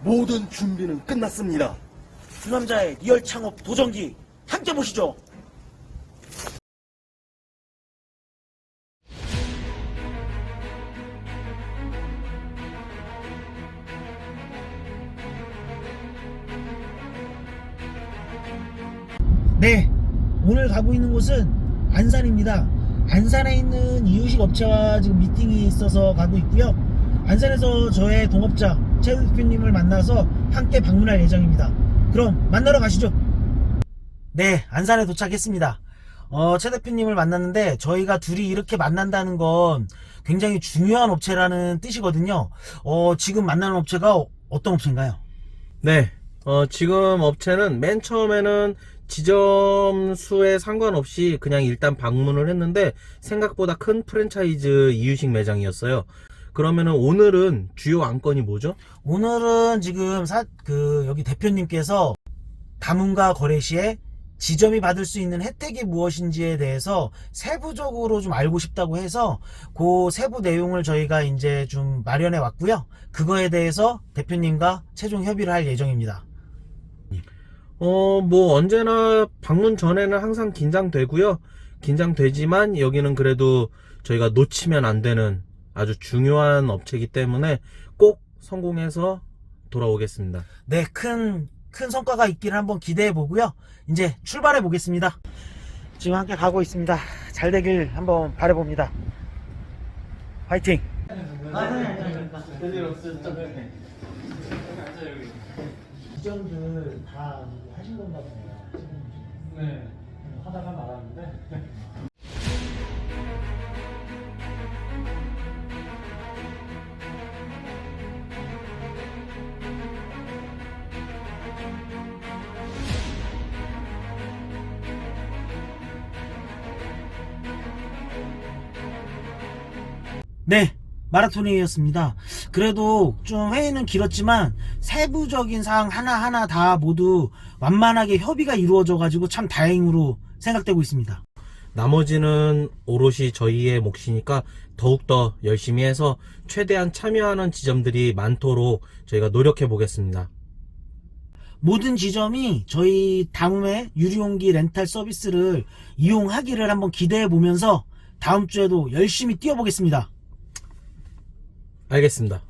모든 준비는 끝났습니다. 두 남자의 리얼 창업 도전기 함께 보시죠. 네, 오늘 가고 있는 곳은 안산입니다. 안산에 있는 이유식 업체와 지금 미팅이 있어서 가고 있고요. 안산에서 저의 동업자 최 대표님을 만나서 함께 방문할 예정입니다. 그럼 만나러 가시죠. 네, 안산에 도착했습니다. 어, 최 대표님을 만났는데 저희가 둘이 이렇게 만난다는 건 굉장히 중요한 업체라는 뜻이거든요. 어, 지금 만나는 업체가 어떤 업체인가요? 네, 어, 지금 업체는 맨 처음에는 지점 수에 상관없이 그냥 일단 방문을 했는데 생각보다 큰 프랜차이즈 이유식 매장이었어요. 그러면은 오늘은 주요 안건이 뭐죠? 오늘은 지금 사, 그, 여기 대표님께서 다문과 거래 시에 지점이 받을 수 있는 혜택이 무엇인지에 대해서 세부적으로 좀 알고 싶다고 해서 그 세부 내용을 저희가 이제 좀 마련해 왔고요. 그거에 대해서 대표님과 최종 협의를 할 예정입니다. 어, 뭐 언제나 방문 전에는 항상 긴장되고요. 긴장되지만 여기는 그래도 저희가 놓치면 안 되는 아주 중요한 업체이기 때문에 꼭 성공해서 돌아오겠습니다. 네, 큰, 큰 성과가 있기를 한번 기대해 보고요. 이제 출발해 보겠습니다. 지금 함께 가고 있습니다. 잘 되길 한번 바라봅니다. 화이팅! 기점들 다 하신 건가 보네요. 네. 네, 마라톤이었습니다. 그래도 좀 회의는 길었지만 세부적인 사항 하나하나 다 모두 완만하게 협의가 이루어져가지고 참 다행으로 생각되고 있습니다. 나머지는 오롯이 저희의 몫이니까 더욱더 열심히 해서 최대한 참여하는 지점들이 많도록 저희가 노력해 보겠습니다. 모든 지점이 저희 다음에 유리용기 렌탈 서비스를 이용하기를 한번 기대해 보면서 다음 주에도 열심히 뛰어보겠습니다. 알겠습니다.